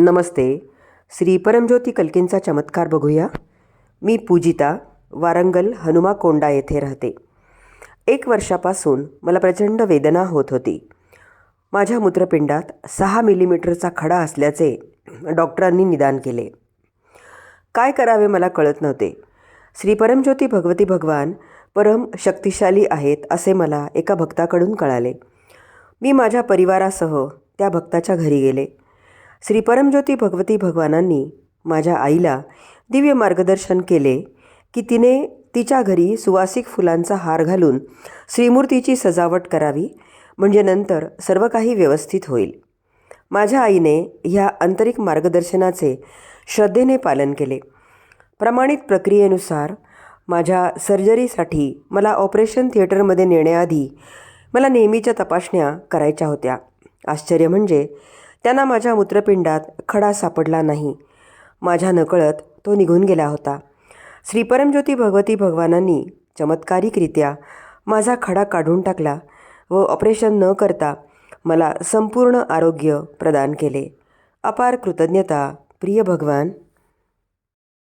नमस्ते. श्री परमज्योती कल्कींचा चमत्कार बघूया. मी पूजिता वारंगल हनुमा कोंडा येथे राहते. एक वर्षापासून मला प्रचंड वेदना होत होती. माझ्या मूत्रपिंडात सहा मिलीमीटरचा खडा असल्याचे डॉक्टरांनी निदान केले. काय करावे मला कळत नव्हते. श्री परमज्योती भगवती भगवान परम शक्तिशाली आहेत असे मला एका भक्ताकडून कळाले. मी माझ्या परिवारासह त्या भक्ताच्या घरी गेले. श्री परमज्योती भगवती भगवानांनी माझ्या आईला दिव्य मार्गदर्शन केले की तिने तिच्या घरी सुवासिक फुलांचा हार घालून श्रीमूर्तीची सजावट करावी म्हणजे नंतर सर्व काही व्यवस्थित होईल. माझ्या आईने ह्या आंतरिक मार्गदर्शनाचे श्रद्धेने पालन केले. प्रमाणित प्रक्रियेनुसार माझ्या सर्जरीसाठी मला ऑपरेशन थिएटरमध्ये नेण्याआधी मला नेहमीच्या तपासण्या करायच्या होत्या. आश्चर्य म्हणजे त्यांना माझ्या मूत्रपिंडात खडा सापडला नाही. माझ्या नकळत तो निघून गेला होता. श्रीपरमज्योती भगवती भगवानांनी चमत्कारिकरित्या माझा खडा काढून टाकला व ऑपरेशन न करता मला संपूर्ण आरोग्य प्रदान केले. अपार कृतज्ञता प्रिय भगवान!